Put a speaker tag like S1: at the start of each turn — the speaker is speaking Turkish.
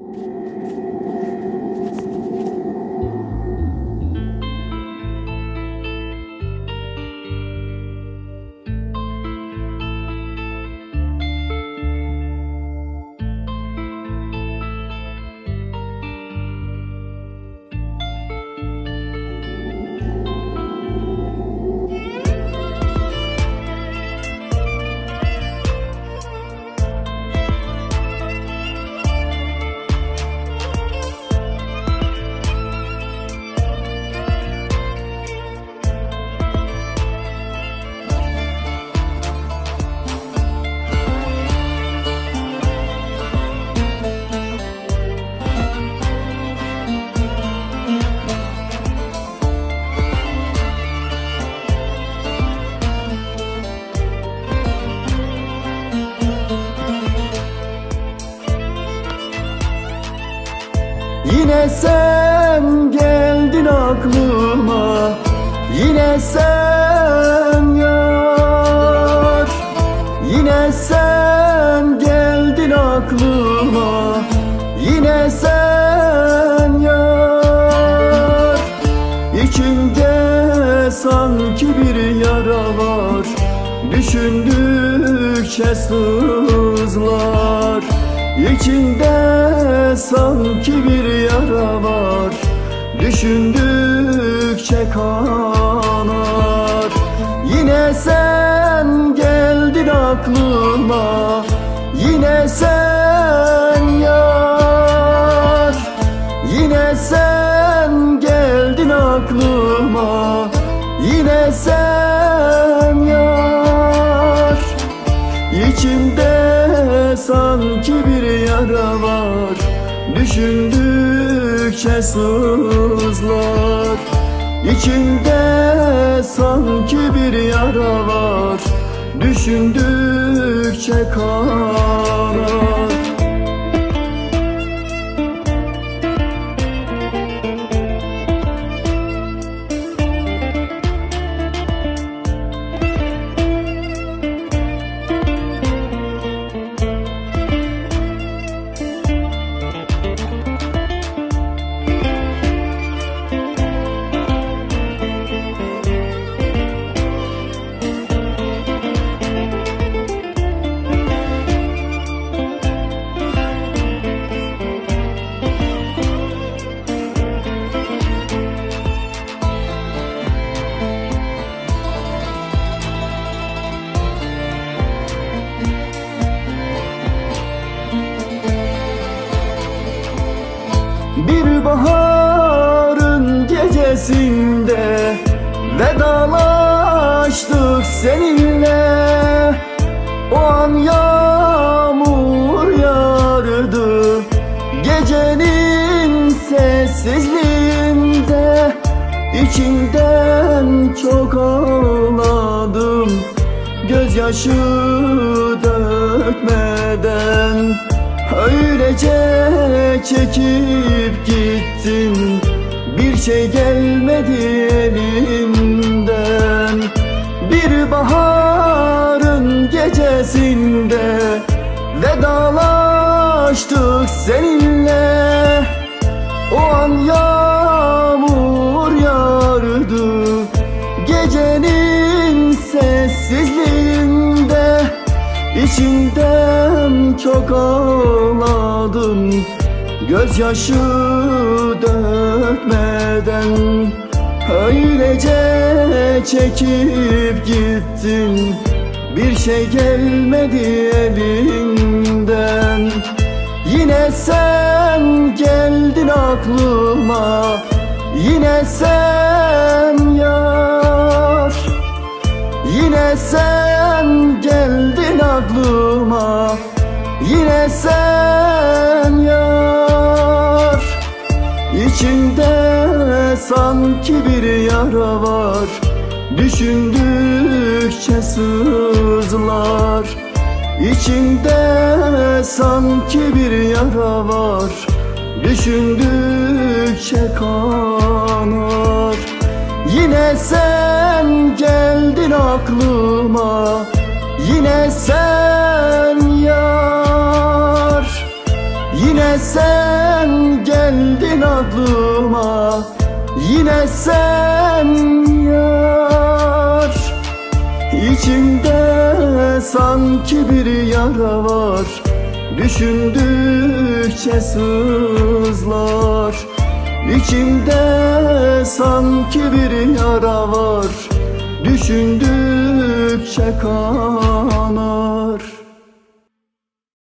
S1: すごい。Yine sen geldin aklıma. Yine sen yar. Yine sen geldin aklıma. Yine sen yar. İçimde sanki bir yara var. Düşündükçe sızlar İçimde sanki bir yara var. Düşündükçe kanar. Yine sen geldin aklıma. Yine sen yar. Yine sen geldin aklıma. Yine sen yar. İçimde sanki bir yara var Düşündükçe sızlar. İçimde sanki bir yara var Düşündükçe kanar baharın gecesinde Vedalaştık seninle. O an yağmur yağardı Gecenin sessizliğinde. İçinden çok ağladım Gözyaşı dökmeden Öylece çekip gittin. Bir şey gelmedi elimden. Bir baharın gecesinde Vedalaştık seninle İçimden çok ağladım Gözyaşı dökmeden. Öylece çekip gittin Bir şey gelmedi elinden Yine sen geldin aklıma Yine sen Yine sen yar İçimde sanki bir yara var. Düşündükçe sızlar İçimde sanki bir yara var. Düşündükçe kanar. Yine sen geldin aklıma Yine sen sen geldin aklıma Yine sen yar. İçimde sanki bir yara var Düşündükçe sızlar. İçimde sanki bir yara var Düşündükçe kanar